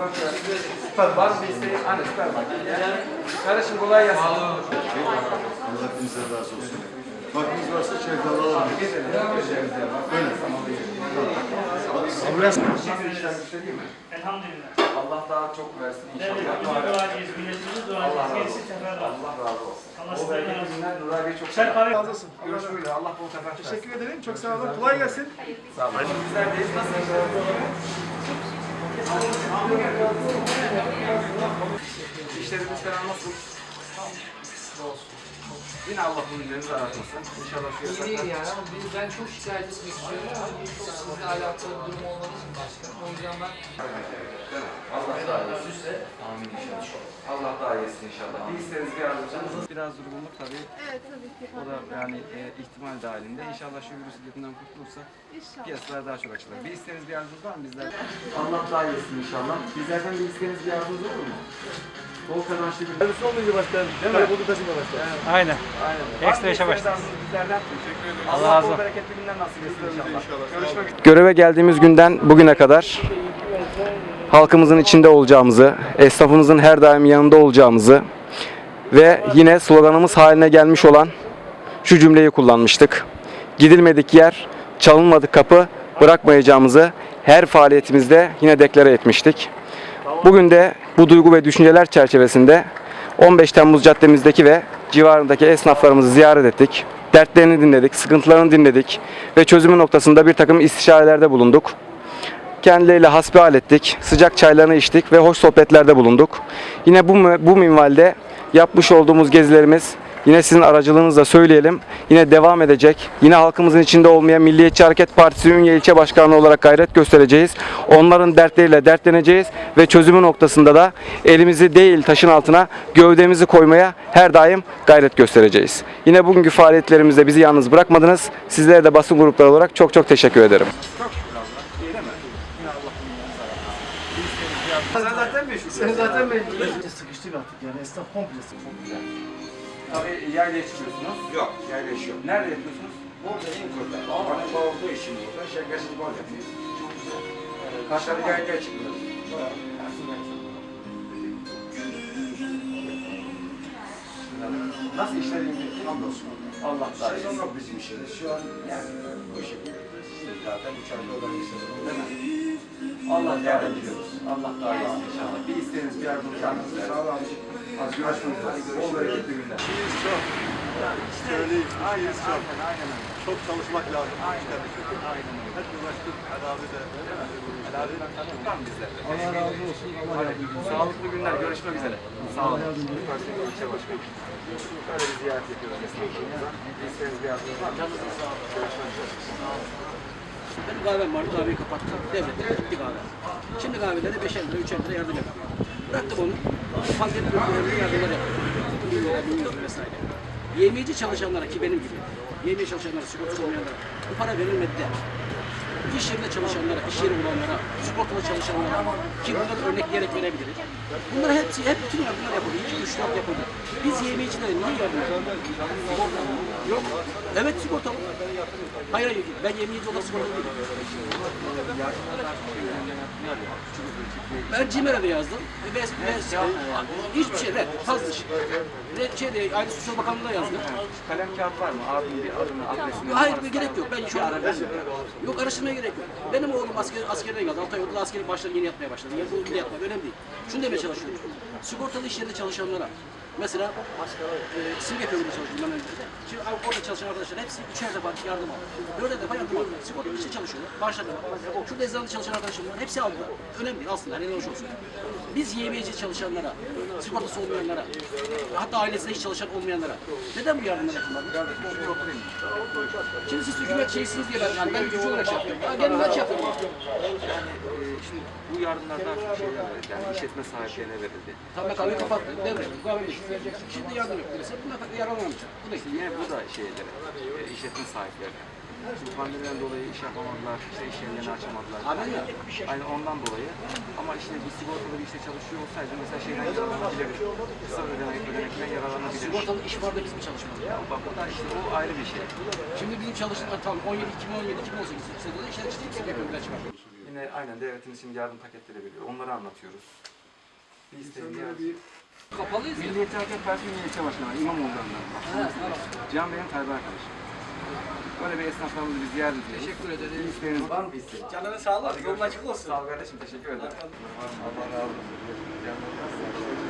bakıyor. Süper var bir isteği. Hani süper var. Kardeşim kolay gelsin. Allah kimse razı olsun. Vaktiniz varsa kahve alalım. Ambulans Elhamdülillah. Allah daha çok versin Evet, biz inşallah. Allah razı olsun. Allah O razı olsun. bereketinden Nur abiye çok Çay kahve Razı olsun. Görüşmek üzere. Allah bol sefer versin. Teşekkür ederim. Çok sağ olun. Kolay gelsin. Sağ olun. Bizler deyiz. Nasıl? İşlerimiz falan nasıl? Yine Allah bu günlerinizi aratmasın. İnşallah şu İyi yasaklar. değil yani ama biz, ben çok şikayet etmek istiyorum ama çok sizinle alakalı bir durum olmadığı için başkanım. O yüzden ben Allah daha iyi etsin. Amin inşallah. Allah daha iyi etsin inşallah. Bir isteğiniz bir yardımcınız. Biraz durgunluk tabii. Evet tabii ki. O da yani e, ihtimal dahilinde. İnşallah şu virüs illetinden kurtulursak İnşallah. piyasalar daha çok açılır. Bir isteğiniz bir yardımınız var mı bizden? Allah daha iyi etsin inşallah. Bizlerden bir isteğiniz bir yardımınız olur mu? Bol kazançlı bir Hayırlısı olmayınca başkanım. Değil mi? Kayboldu taşınma başkanım. Aynen. Aynen. Ekstra işe. Bizlerden teşekkür ederim. Allah razı olsun. bereketli günler nasip etsin inşallah. Görüşmek üzere. Göreve geldiğimiz günden bugüne kadar halkımızın içinde olacağımızı, esnafımızın her daim yanında olacağımızı ve yine sloganımız haline gelmiş olan şu cümleyi kullanmıştık. Gidilmedik yer, çalınmadık kapı bırakmayacağımızı her faaliyetimizde yine deklare etmiştik. Bugün de bu duygu ve düşünceler çerçevesinde 15 Temmuz caddemizdeki ve civarındaki esnaflarımızı ziyaret ettik. Dertlerini dinledik, sıkıntılarını dinledik ve çözümü noktasında bir takım istişarelerde bulunduk. Kendileriyle hasbihal ettik, sıcak çaylarını içtik ve hoş sohbetlerde bulunduk. Yine bu, bu minvalde yapmış olduğumuz gezilerimiz yine sizin aracılığınızla söyleyelim. Yine devam edecek. Yine halkımızın içinde olmayan Milliyetçi Hareket Partisi Ünye İlçe Başkanı olarak gayret göstereceğiz. Onların dertleriyle dertleneceğiz ve çözümü noktasında da elimizi değil taşın altına gövdemizi koymaya her daim gayret göstereceğiz. Yine bugünkü faaliyetlerimizde bizi yalnız bırakmadınız. Sizlere de basın grupları olarak çok çok teşekkür ederim. Sen zaten meşhur. Sen zaten mecbur. Sıkıştık artık yani. Esnaf komple sıkıştık. Tabii yaylaya çıkıyorsunuz. Yok, yerleşiyor. Nerede yapıyorsunuz? Burada en kurda. Benim babamda işim burada. Şekersiz bal yapıyor. Kaşları yaylaya çıkıyorsunuz. Nasıl işler iyi? Hamdolsun. Allah daha iyi. Sezon bizim işimiz. Şu an yani bu şekilde. Zaten içeride olan insanlar. Değil mi? Allah yardım ediyoruz. Allah daha iyi inşallah. Bir isteğiniz, bir var mı? Sağ ol abi. Az görüşmek üzere. Bol bereketli günler. söyleyeyim. Aynen, aynen, aynen. Çok çalışmak lazım. Aynen. Aynen. Hep uğraştık. Helali de. Helal tanıdık var mı? Allah razı olsun. Sağlıklı günler. Görüşmek üzere. Sağ olun. Yukarısı ilçe başkanı. Böyle bir ziyaret yapıyoruz isteğiniz, bir yardımınız var mı? Görüşmek üzere. Benim kahvem vardı, kahveyi kapattım. Devletten gitti kahve. Şimdi kahvelere 5'er lira, 3'er lira yardım yapıyor. Bıraktım onu. Pandemi bölümlerinde yardımlar yapıyorum. 1 lira, 100 lira vesaire. Yemeyeci çalışanlara ki benim gibi, yemeyeci çalışanlara, sigortası olmayanlara bu para verilmedi de iş yerinde çalışanlara, iş yeri olanlara, sigortalı çalışanlara ki burada da örnek diyerek verebiliriz. Bunlar hepsi, hep bütün yardımlar yapıldı. 2, 3, 4 yapıldı. Biz yemeyicilere niye yardım ediyoruz? Yok. Evet sigortalı. Hayır hayır ben yemeyici olarak sigortalı değilim. Ben CİMER'e de yazdım. Ve, ve, hiçbir şey red, fazla şey. Red, şey de, Aile Sosyal Bakanlığı'na yazdım. Kalem kağıt var mı? Abinin bir adını, adresini. Hayır bir gerek yok. Ben şu an yok araştırmaya gerek yok. Benim oğlum asker, askerden geldi. 6 ay oldu askeri başladı yeni yapmaya başladı. Yani yapmak önemli değil. Şunu demeye çalışıyorum. Sigortalı iş yerinde çalışanlara mesela e, simge köyünde çalışıyorum önce. Şimdi orada çalışan arkadaşlar hepsi üçer defa yardım aldı. Dörder defa yardım aldı. Sigortalı işte çalışıyorlar. Maaşları var. Şurada eczanede çalışan arkadaşım var. Hepsi aldılar. Önemli değil aslında. Helal hoş olsun. Biz YMC çalışanlara, sigortası olmayanlara, hatta ailesinde hiç çalışan olmayanlara neden bu yardımlar yapılmadı? Şimdi siz hükümet şeysiniz diye ben, yani ben gücü olarak şey yapıyorum. Ben şey yapıyorum. Yani e, şimdi bu yardımlar daha çok şeyler verildi. Yani işletme sahiplerine verildi. Kapattım, devrettim, kahveyi içtim, vereceksin. Şimdi yardım yok derse buna yararlanamayacak. Bu da İşte yine bu da şeylere, e, işletme sahiplerine. Şimdi pandemiden dolayı iş yapamadılar, işte iş yerlerini açamadılar. Abi ya. Aynı ondan dolayı. Ama işte bir sigortalı bir işte çalışıyor olsaydı mesela şeyden yararlanabilir. Kısa ödenek, ödenekten yararlanabilir. Sigortalı iş var da biz mi çalışmadık? Ya bak o da işte o ayrı bir şey. Şimdi bizim çalıştığımız tam 17, 2017, 2018 sezonunda işler çıktı, yüksek yapıyorlar çıkar. Yine aynen devletin şimdi yardım paketleri veriyor. Onları anlatıyoruz. Bir isteğimiz Kapalıyız ya. Milliyetçi Hareket Partisi Milli İlçe Başkanı var, İmamoğlu'ndan. Can Bey'in Tayyip arkadaşı. Böyle bir esnaflarımızı bir ziyaret ediyoruz. Teşekkür ederiz. Bir isteğiniz var mı isteğiniz? Canını sağlık. Yolun açık olsun. Sağ ol kardeşim, teşekkür ederim. Allah razı olsun.